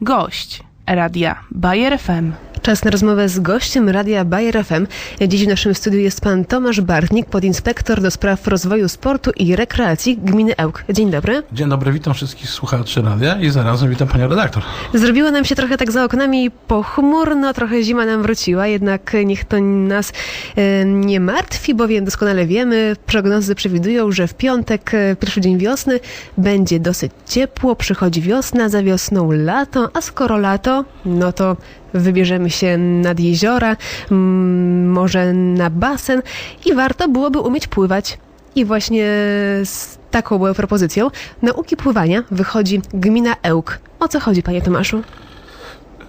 Gość Radia Bayer FM. Czas na rozmowę z gościem Radia Bayer FM. Dziś w naszym studiu jest pan Tomasz Bartnik, podinspektor do spraw rozwoju sportu i rekreacji gminy Ełk. Dzień dobry. Dzień dobry, witam wszystkich słuchaczy radia i zarazem witam panią redaktor. Zrobiło nam się trochę tak za oknami pochmurno, trochę zima nam wróciła, jednak niech to nas e, nie martwi, bowiem doskonale wiemy, prognozy przewidują, że w piątek, e, pierwszy dzień wiosny, będzie dosyć ciepło, przychodzi wiosna, za wiosną lato, a skoro lato, no to wybierzemy się nad jeziora, może na basen i warto byłoby umieć pływać. I właśnie z taką moją propozycją nauki pływania wychodzi gmina Ełk. O co chodzi, panie Tomaszu?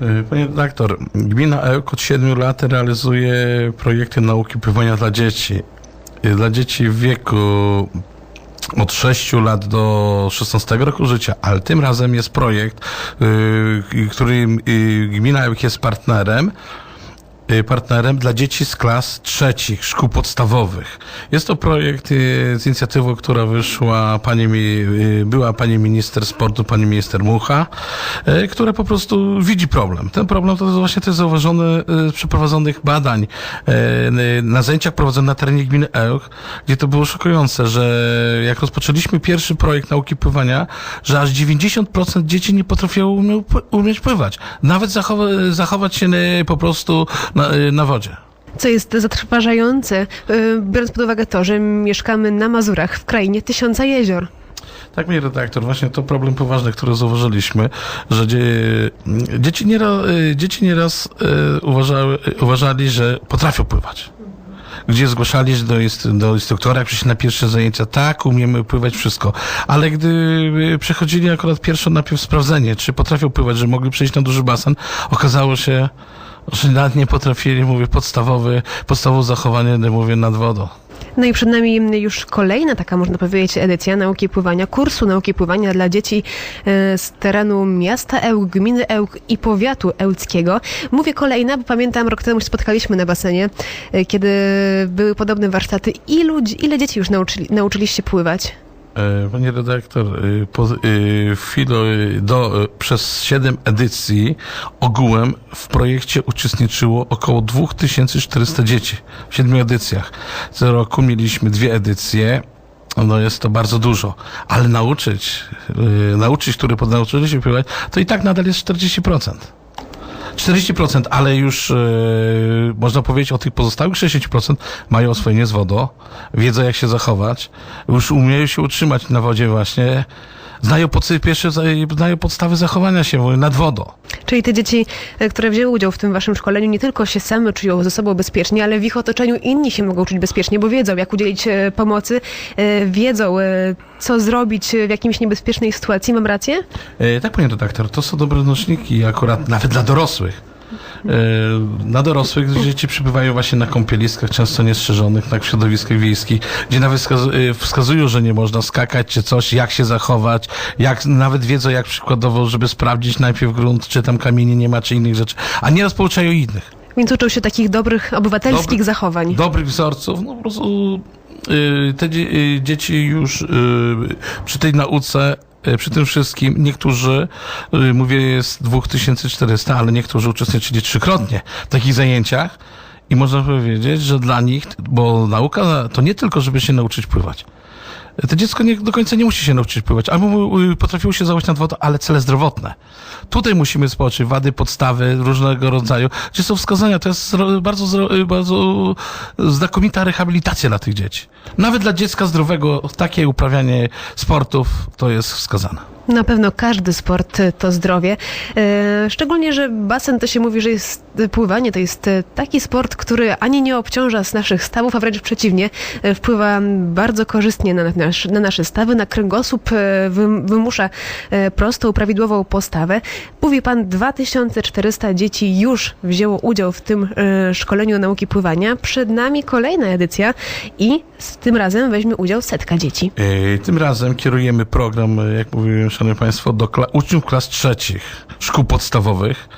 Y, Panie redaktor, gmina Ełk od 7 lat realizuje projekty nauki pływania dla dzieci. Y, Dla dzieci w wieku od 6 lat do 16 roku życia, ale tym razem jest projekt, y, którym y, gmina Ełk jest partnerem. Y, partnerem dla dzieci z klas trzecich, szkół podstawowych. Jest to projekt y, z inicjatywą, która wyszła pani, y, była pani minister sportu, pani minister Mucha, która po prostu widzi problem. Ten problem to jest właśnie też zauważony y, z przeprowadzonych badań na zajęciach prowadzonych na terenie gminy Ełch, gdzie to było szokujące, że jak rozpoczęliśmy pierwszy projekt nauki pływania, że aż 90% dzieci nie potrafiło umie- umieć pływać. Nawet zachowa- zachować się po prostu na, y, na wodzie. Co jest zatrważające, yy, biorąc pod uwagę to, że mieszkamy na Mazurach, w krainie tysiąca jezior. Tak, panie redaktor, właśnie to problem poważny, który zauważyliśmy, że dzie, dzieci, nieraz, dzieci nieraz uważały, uważali, że potrafią pływać. Gdzie zgłaszali się do, inst- do instruktora, przyszli na pierwsze zajęcia, tak, umiemy pływać, wszystko. Ale gdy przechodzili akurat pierwsze najpierw sprawdzenie, czy potrafią pływać, że mogli przejść na duży basen, okazało się, że nawet nie potrafili, mówię, podstawowy, podstawowe zachowanie, mówię, nad wodą. No i przed nami już kolejna taka, można powiedzieć, edycja nauki pływania, kursu nauki pływania dla dzieci e, z terenu miasta Ełk, gminy Ełk i powiatu ełckiego. Mówię kolejna, bo pamiętam, rok temu się spotkaliśmy na basenie, e, kiedy były podobne warsztaty. Ilu, ile dzieci już nauczyli, nauczyliście pływać? E, Panie redaktor, y, po, w filo, do, przez 7 edycji ogółem w projekcie uczestniczyło około 2400 dzieci w 7 edycjach. Co roku mieliśmy dwie edycje. No jest to bardzo dużo, ale nauczyć, nauczyć, które podnauczyli się pływać, to i tak nadal jest 40%. 40%, ale już e, można powiedzieć o tych pozostałych 60% mają oswojenie z wodą, wiedzą jak się zachować, już umieją się utrzymać na wodzie właśnie, znają, pod, pierwsze, znają podstawy zachowania się nad wodą. Czyli te dzieci, e, które wzięły udział w tym waszym szkoleniu, nie tylko się same czują ze sobą bezpiecznie, ale w ich otoczeniu inni się mogą czuć bezpiecznie, bo wiedzą, jak udzielić e, pomocy, e, wiedzą, co zrobić w jakimś niebezpiecznej sytuacji. Mam rację? Tak, panie redaktor, to są dobre noczniki akurat nawet dla dorosłych. E, Na dorosłych dzieci przybywają właśnie na kąpieliskach, często niestrzeżonych, tak w środowiskach wiejskich, gdzie nawet e, wskazują, że nie można skakać czy coś, jak się zachować, jak nawet wiedzą, jak przykładowo, żeby sprawdzić najpierw grunt, czy tam kamieni nie ma, czy innych rzeczy, a nieraz pouczają innych. Więc uczą się takich dobrych obywatelskich Dobry- zachowań. dobrych wzorców, no po prostu y, te dzie- dzieci już przy tej nauce, przy tym wszystkim, niektórzy, y, mówię jest 2400, ale niektórzy uczestniczyli trzykrotnie w takich zajęciach i można powiedzieć, że dla nich, bo nauka to nie tylko, żeby się nauczyć pływać. To dziecko nie, do końca nie musi się nauczyć pływać, albo potrafiło się założyć nad wodą, ale cele zdrowotne. Tutaj musimy spoczyć wady, podstawy różnego rodzaju, gdzie są wskazania. To jest bardzo, y, bardzo znakomita rehabilitacja dla tych dzieci. Nawet dla dziecka zdrowego takie uprawianie sportów to jest wskazane. Na pewno każdy sport e, to zdrowie. E, Szczególnie, że basen to się mówi, że jest e, pływanie to jest taki sport, który ani nie obciąża z naszych stawów, a wręcz przeciwnie, wpływa bardzo korzystnie na, nasz, na nasze stawy, na kręgosłup, wym- wymusza prostą, prawidłową postawę. Mówi pan, 2400 dzieci już wzięło udział w tym szkoleniu nauki pływania. Przed nami kolejna edycja i tym razem weźmie udział setka dzieci. Tym razem kierujemy program, y, jak mówiłem, Szanowni Państwo, do kla- uczniów klas trzecich szkół podstawowych.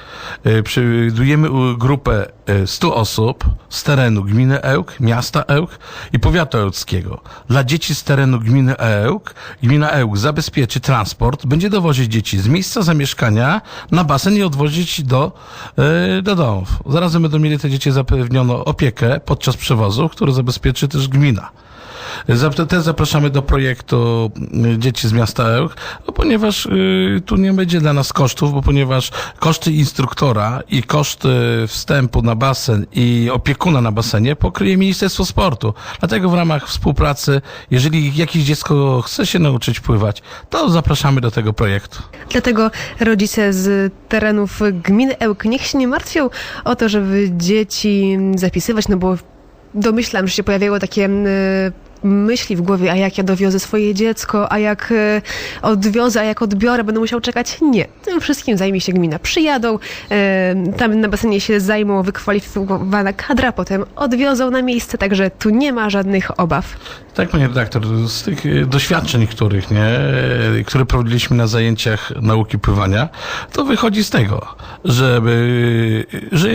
Y, Przewidujemy grupę y, 100 osób z terenu gminy Ełk, miasta Ełk i powiatu ełckiego. Dla dzieci z terenu gminy Ełk, gmina Ełk zabezpieczy transport, będzie dowozić dzieci z miejsca zamieszkania na basen i odwozić do, y, do domów. Zarazem będą mieli te dzieci zapewnioną opiekę podczas przewozu, który zabezpieczy też gmina. Też zapraszamy do projektu Dzieci z Miasta Ełk, no, ponieważ y, tu nie będzie dla nas kosztów, bo ponieważ koszty instruktora i koszty wstępu na basen i opiekuna na basenie pokryje Ministerstwo Sportu. Dlatego w ramach współpracy, jeżeli jakieś dziecko chce się nauczyć pływać, to zapraszamy do tego projektu. Dlatego rodzice z terenów gminy Ełk niech się nie martwią o to, żeby dzieci zapisywać, no bo domyślam, że się pojawiały takie y, myśli w głowie, a jak ja dowiozę swoje dziecko, a jak y, odwiozę, a jak odbiorę, będę musiał czekać. Nie, tym wszystkim zajmie się gmina. Przyjadą, y, tam na basenie się zajmą wykwalifikowana kadra, potem odwiozą na miejsce, także tu nie ma żadnych obaw. Tak, panie redaktor, z tych e, doświadczeń, których, nie, e, które prowadziliśmy na zajęciach nauki pływania, to wychodzi z tego, żeby, że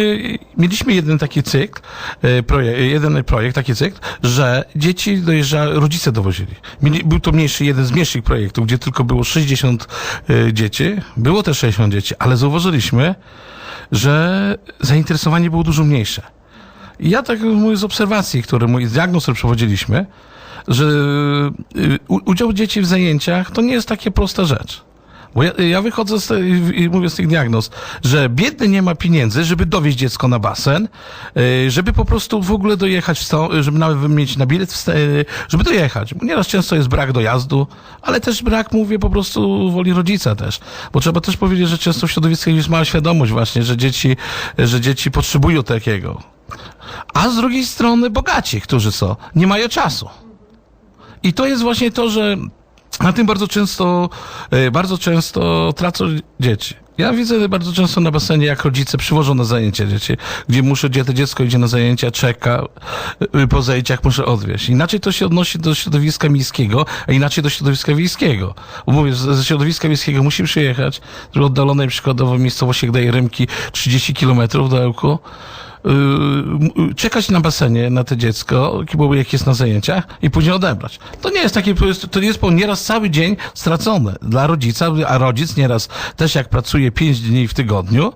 mieliśmy jeden taki cykl, e, projekt, jeden projekt, taki cykl, że dzieci dojeżdża, rodzice dowozili. Był to mniejszy, jeden z mniejszych projektów, gdzie tylko było 60 e, dzieci, było też 60 dzieci, ale zauważyliśmy, że zainteresowanie było dużo mniejsze. I ja tak mówię z obserwacji, które mój diagnoz, które prowadziliśmy, że u- udział dzieci w zajęciach to nie jest takie prosta rzecz. Bo ja, ja wychodzę z, i mówię z tych diagnoz, że biedny nie ma pieniędzy, żeby dowieźć dziecko na basen, y, żeby po prostu w ogóle dojechać, w sto, żeby nawet mieć na bilet, y, żeby dojechać. Bo nieraz często jest brak dojazdu, ale też brak, mówię, po prostu woli rodzica też. Bo trzeba też powiedzieć, że często w środowisku jest mała świadomość właśnie, że dzieci, że dzieci potrzebują takiego. A z drugiej strony bogaci, którzy co, nie mają czasu. I to jest właśnie to, że na tym bardzo często, e, bardzo często tracą dzieci. Ja widzę bardzo często na basenie, jak rodzice przywożą na zajęcia dzieci, gdzie muszę, gdzie to dziecko idzie na zajęcia, czeka, e, po zajęciach muszę odwieźć. Inaczej to się odnosi do środowiska miejskiego, a inaczej do środowiska wiejskiego. Bo mówię, ze środowiska wiejskiego musi przyjechać, z oddalonej przykładowo miejscowości, jak daje Rymki, 30 kilometrów do Ełku, yy, czekać na basenie na to dziecko, jak jest na zajęciach i później odebrać. To nie jest takie, to jest po nieraz cały dzień stracony dla rodzica, a rodzic nieraz też jak pracuje 5 dni w tygodniu,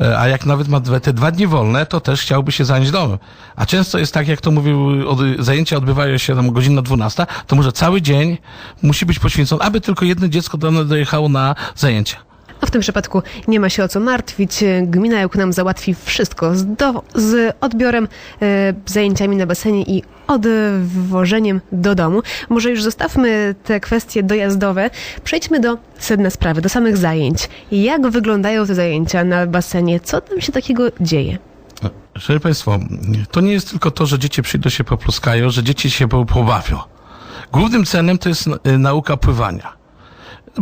e, a jak nawet ma te dwa dni wolne, to też chciałby się zająć domem. A często jest tak, jak to mówił, od, zajęcia odbywają się tam godzina 12, to może cały dzień musi być poświęcony, aby tylko jedno dziecko dojechało na zajęcia. A w tym przypadku nie ma się o co martwić. Gmina Ełk nam załatwi wszystko z, do, z odbiorem, e, zajęciami na basenie i odwożeniem do domu. Może już zostawmy te kwestie dojazdowe. Przejdźmy do sedna sprawy, do samych zajęć. Jak wyglądają te zajęcia na basenie? Co tam się takiego dzieje? Szanowni Państwo, to nie jest tylko to, że dzieci przyjdą się popluskają, że dzieci się po- pobawią. Głównym celem to jest nauka pływania.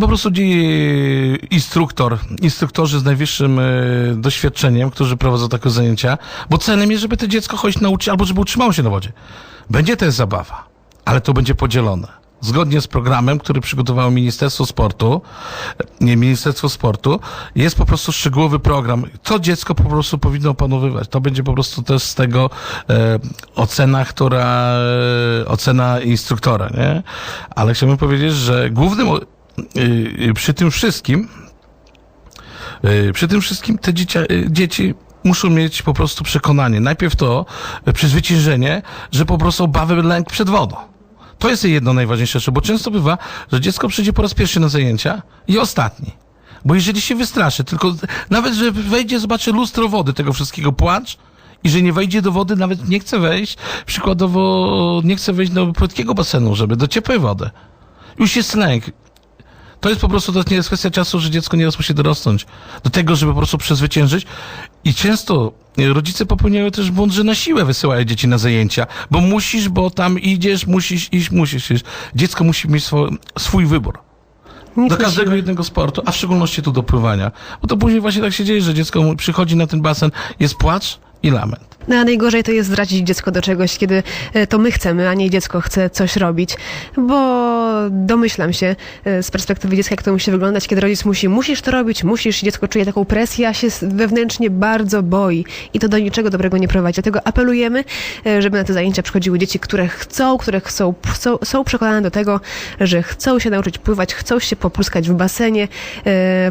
Po prostu instruktor, instruktorzy z najwyższym e, doświadczeniem, którzy prowadzą takie zajęcia, bo celem jest, żeby to dziecko choć nauczyć, albo żeby utrzymało się na wodzie. Będzie też zabawa, ale to będzie podzielone. Zgodnie z programem, który przygotowało Ministerstwo Sportu, nie, Ministerstwo Sportu, jest po prostu szczegółowy program. Co dziecko po prostu powinno opanowywać. To będzie po prostu też z tego e, ocena, która, e, ocena instruktora, nie? Ale chciałbym powiedzieć, że głównym, przy tym wszystkim, y, przy tym wszystkim te dzieci, dzieci muszą mieć po prostu przekonanie. Najpierw to y, przezwyciężenie, że po prostu obawy, lęk przed wodą. To jest jedno najważniejsze, bo często bywa, że dziecko przyjdzie po raz pierwszy na zajęcia i ostatni. Bo jeżeli się wystraszy, tylko nawet, że wejdzie, zobaczy lustro wody tego wszystkiego, płacz i że nie wejdzie do wody, nawet nie chce wejść, przykładowo nie chce wejść do płytkiego basenu, żeby do ciepłej wody. Już jest lęk. To jest po prostu, to nie jest kwestia czasu, że dziecko nieraz musi dorosnąć do tego, żeby po prostu przezwyciężyć. I często e, rodzice popełniają też błąd, że na siłę wysyłają dzieci na zajęcia, bo musisz, bo tam idziesz, musisz iść, musisz iść. Dziecko musi mieć swo, swój wybór. Do każdego jednego sportu, a w szczególności tu do pływania. Bo to później właśnie tak się dzieje, że dziecko przychodzi na ten basen, jest płacz i lament. No a najgorzej to jest zdradzić dziecko do czegoś, kiedy e, to my chcemy, a nie dziecko chce coś robić. Bo domyślam się e, z perspektywy dziecka, jak to musi wyglądać, kiedy rodzic musi, musisz to robić, musisz, dziecko czuje taką presję, a się wewnętrznie bardzo boi. I to do niczego dobrego nie prowadzi. Dlatego apelujemy, e, żeby na te zajęcia przychodziły dzieci, które chcą, które chcą, są, są przekonane do tego, że chcą się nauczyć pływać, chcą się popluskać w basenie,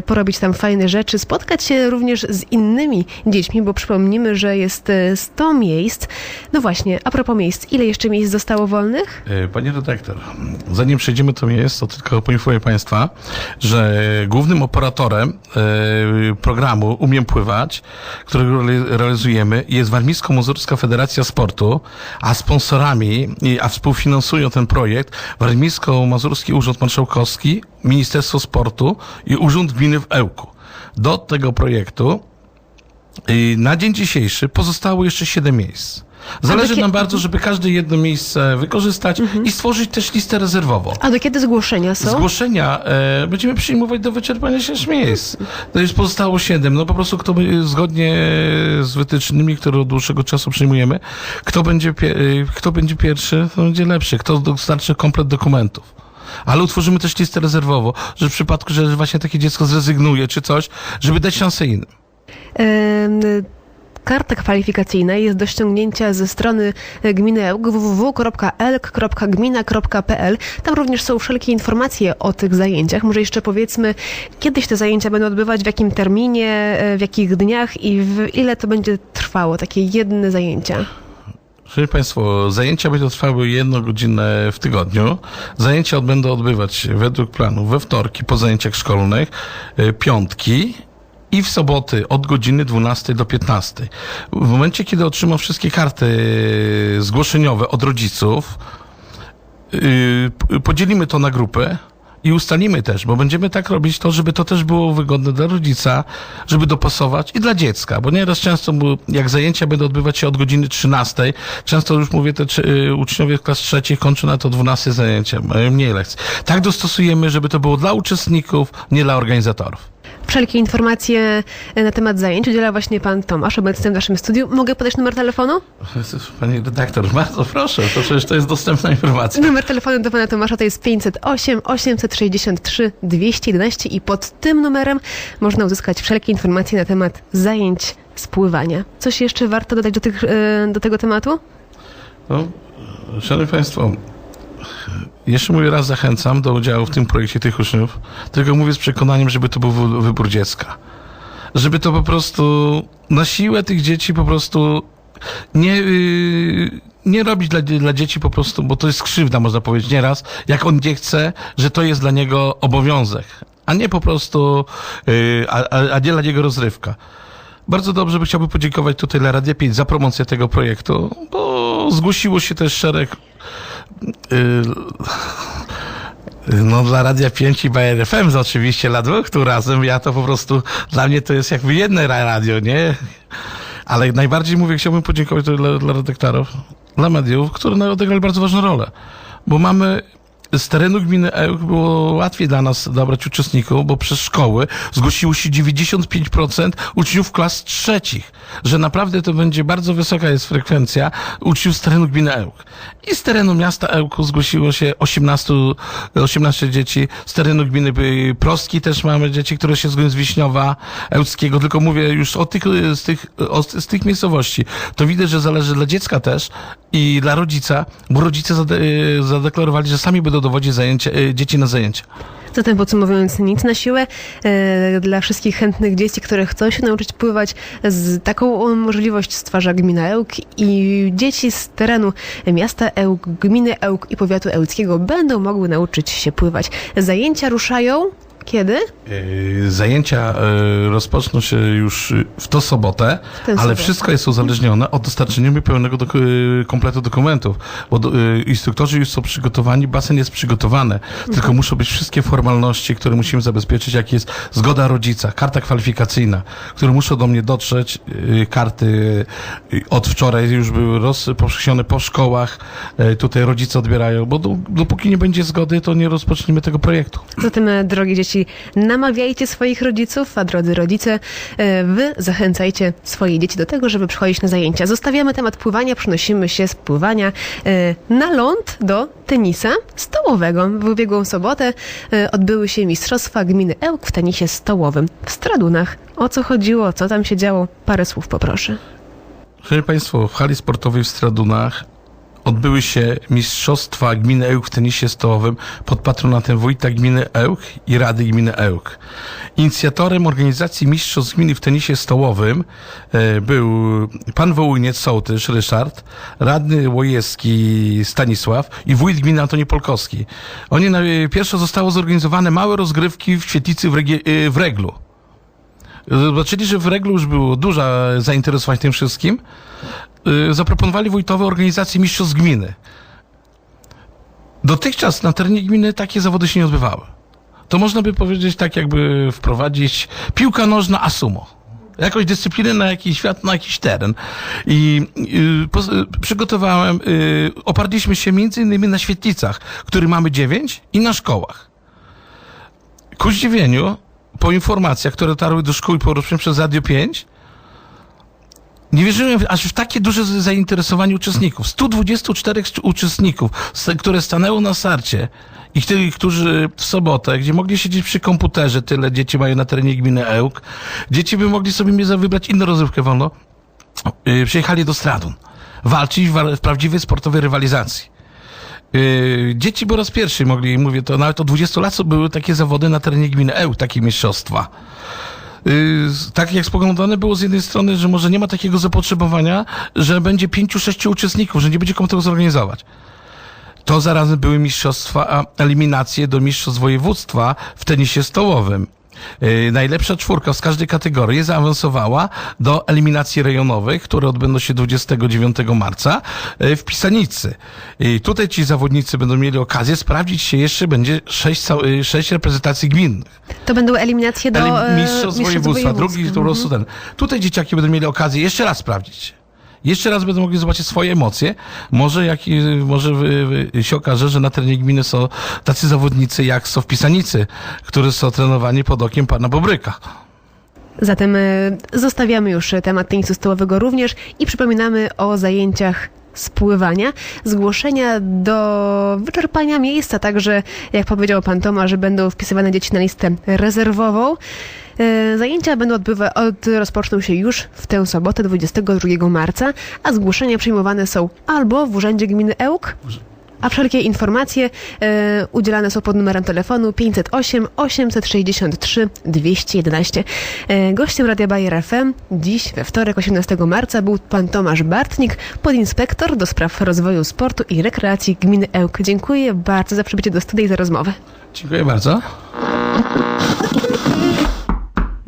porobić tam fajne rzeczy, spotkać się również z innymi dziećmi, bo przypomnimy, że jest 100 miejsc. No właśnie, a propos miejsc, ile jeszcze miejsc zostało wolnych? E, Panie redaktor, zanim przejdziemy do miejsc, to tylko poinformuję Państwa, że głównym operatorem e, programu Umiem Pływać, którego reali- realizujemy, jest Warmińsko-Mazurska Federacja Sportu, a sponsorami, a współfinansują ten projekt Warmińsko-Mazurski Urząd Marszałkowski, Ministerstwo Sportu i Urząd Gminy w Ełku. Do tego projektu na dzień dzisiejszy pozostało jeszcze 7 miejsc. Zależy nam bardzo, żeby każde jedno miejsce wykorzystać i stworzyć też listę rezerwową. A do kiedy zgłoszenia są? Zgłoszenia e, będziemy przyjmować do wyczerpania się miejsc. To już pozostało 7. No po prostu kto by- zgodnie z wytycznymi, które od dłuższego czasu przyjmujemy, kto będzie, e, kto będzie pierwszy, to będzie lepszy. Kto dostarczy komplet dokumentów. Ale utworzymy też listę rezerwową, że w przypadku, że właśnie takie dziecko zrezygnuje czy coś, żeby dać szansę innym. Karta kwalifikacyjna jest do ściągnięcia ze strony e, gminy www.elk.gmina.pl. Tam również są wszelkie informacje o tych zajęciach. Może jeszcze powiedzmy, kiedy się te zajęcia będą odbywać, w jakim terminie, e, w jakich dniach i w ile to będzie trwało, takie jedne zajęcia. Szanowni Państwo, zajęcia będą trwały jedną godzinę w tygodniu. Zajęcia będą odbywać według planu we wtorki po zajęciach szkolnych, y, piątki i w soboty od godziny 12 do 15. W momencie, kiedy otrzymam wszystkie karty y, zgłoszeniowe od rodziców, p- podzielimy to na grupy i ustalimy też, bo będziemy tak robić to, żeby to też było wygodne dla rodzica, żeby dopasować i dla dziecka, bo nieraz często, jak zajęcia będą odbywać się od godziny 13, często już mówię, te y, uczniowie klas trzecich kończą na to 12 zajęcia, mają mniej lekcji. Tak dostosujemy, żeby to było dla uczestników, nie dla organizatorów. Wszelkie informacje e, na temat zajęć udziela właśnie pan Tomasz, obecny w naszym studiu. Mogę podać numer telefonu? Pani redaktor, bardzo proszę, to przecież to jest dostępna informacja. Numer telefonu do pana Tomasza to jest 508 863 211 i pod tym numerem można uzyskać wszelkie informacje na temat zajęć spływania. Coś jeszcze warto dodać do, tych, e, do tego tematu? No, szanowni Państwo, jeszcze mówię raz zachęcam do udziału w tym projekcie tych uczniów, tylko mówię z przekonaniem, żeby to był wy- wybór dziecka. Żeby to po prostu na siłę tych dzieci po prostu nie, yy, nie robić dla, dla dzieci po prostu, bo to jest krzywda, można powiedzieć nieraz, jak on nie chce, że to jest dla niego obowiązek, a nie po prostu, yy, a, a, nie dla niego rozrywka. Bardzo dobrze by chciałbym podziękować tutaj dla Radia 5 za promocję tego projektu, bo zgłosiło się też szereg no dla Radia 5 i Bayer FM oczywiście dla dwóch tu razem, ja to po prostu, dla mnie to jest jakby jedno ra- radio, nie? Ale najbardziej mówię, chciałbym podziękować dla, dla redaktorów, dla mediów, które odegrali bardzo ważną rolę, bo mamy z terenu gminy Ełk było łatwiej dla nas dobrać uczestników, bo przez szkoły zgłosiło się 95% uczniów klas trzecich, że naprawdę to będzie bardzo wysoka jest frekwencja uczniów z terenu gminy Ełk. I z terenu miasta Ełku zgłosiło się 18, 18 dzieci, z terenu gminy Prostki też mamy dzieci, które się zgłosiły z Wiśniowa, Ełckiego, tylko mówię już o tych, z tych, o, z tych miejscowości. To widać, że zależy dla dziecka też i dla rodzica, bo rodzice zade, zadeklarowali, że sami będą dowodzić zajęcia, y, dzieci na zajęcia. Zatem podsumowując, nic na siłę e, dla wszystkich chętnych dzieci, które chcą się nauczyć pływać. Z taką możliwość stwarza gmina Ełk i dzieci z terenu miasta Ełk, gminy Ełk i powiatu ełckiego będą mogły nauczyć się pływać. Zajęcia ruszają kiedy? Yy, Zajęcia yy, rozpoczną się już w tą sobotę, tę ale sobotę. wszystko jest uzależnione od dostarczenia mi pełnego doku- yy, kompletu dokumentów, bo do, instruktorzy już są przygotowani, basen jest przygotowany, tylko muszą być wszystkie formalności, które musimy zabezpieczyć, jak jest zgoda rodzica, karta kwalifikacyjna, które muszą do mnie dotrzeć, karty od wczoraj już były rozpowszechnione po szkołach, tutaj rodzice odbierają, bo do, dopóki nie będzie zgody, to nie rozpoczniemy tego projektu. Zatem, e, drogie dzieci, dzieci, namawiajcie swoich rodziców, a drodzy rodzice, e, wy zachęcajcie swoje dzieci do tego, żeby przychodzić na zajęcia. Zostawiamy temat pływania, przenosimy się z pływania e, na ląd do tenisa stołowego. W ubiegłą sobotę e, odbyły się Mistrzostwa Gminy Ełk w tenisie stołowym w Stradunach. O co chodziło, co tam się działo? Parę słów poproszę. Szanowni Państwo, w hali sportowej w Stradunach odbyły się Mistrzostwa Gminy Ełk w tenisie stołowym pod patronatem wójta gminy Ełk i Rady Gminy Ełk. Inicjatorem organizacji Mistrzostw Gminy w tenisie stołowym e, był pan Wołyniec Sołtysz Ryszard, radny Łojewski Stanisław i wójt gminy Antoni Polkowski. Oni na, pierwsze zostało zorganizowane małe rozgrywki w świetlicy w, e, w Reglu. Zobaczyli, że w Reglu już było duże zainteresowanie tym wszystkim. Y, Zaproponowali wójtowe organizacje mistrzostw gminy. Dotychczas na terenie gminy takie zawody się nie odbywały. To można by powiedzieć tak, jakby wprowadzić piłka nożna a sumo. Jakąś dyscyplinę na jakiś świat, na jakiś teren. I y, y, przygotowałem, y, oparliśmy się między innymi na świetlicach, których mamy dziewięć i na szkołach. Ku zdziwieniu, po informacjach, które dotarły do szkół i przez Radio 5, nie wierzyłem aż w takie duże zainteresowanie uczestników. 124 st- uczestników, które stanęło na starcie i tych, którzy w sobotę, gdzie mogli siedzieć przy komputerze, tyle dzieci mają na terenie gminy Ełk, dzieci by mogli sobie wybrać inną rozrywkę wolno, yy, przyjechali do Stradun. Walczyć w, wa- w prawdziwej sportowej rywalizacji. Yy, dzieci po raz pierwszy mogli, mówię to nawet od 20 lat były takie zawody na terenie gminy Ełk, takie mistrzostwa. Z- tak jak spoglądane było z jednej strony, że może nie ma takiego zapotrzebowania, że będzie pięciu, sześciu uczestników, że nie będzie komu tego zorganizować. To zarazem były mistrzostwa, eliminacje do mistrzostw województwa w tenisie stołowym. Yy, najlepsza czwórka z każdej kategorii zaawansowała do eliminacji rejonowych, które odbędą się 29 marca yy, w Pisanicy. I tutaj ci zawodnicy będą mieli okazję sprawdzić się jeszcze, będzie sześć, yy, sześć reprezentacji gminnych. To będą eliminacje do Elim- e, mistrzostw województwa, drugi po prostu ten. Tutaj dzieciaki będą mieli okazję jeszcze raz sprawdzić. Jeszcze raz będą mogli zobaczyć swoje emocje. Może, jak, i- może się okaże, że na terenie gminy są tacy zawodnicy jak są w Pisanicy, którzy są trenowani pod okiem pana Bobryka. Zatem e, zostawiamy już temat tenisu stołowego również i przypominamy o zajęciach spływania. Zgłoszenia do wyczerpania miejsca, także jak powiedział pan Tomasz, będą wpisywane dzieci na listę rezerwową. E, Zajęcia będą odbywa, od, rozpoczną się już w tę sobotę 22 marca, a zgłoszenia przyjmowane są albo w Urzędzie Gminy Ełk, a wszelkie informacje e, udzielane są pod numerem telefonu 508 863 211. E, gościem Radia Bayer FM dziś we wtorek 18 marca był pan Tomasz Bartnik, podinspektor do spraw rozwoju sportu i rekreacji gminy Ełk. Dziękuję bardzo za przybycie do studia i za rozmowę. Dziękuję bardzo.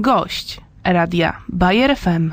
Gość Radia Bayer FM.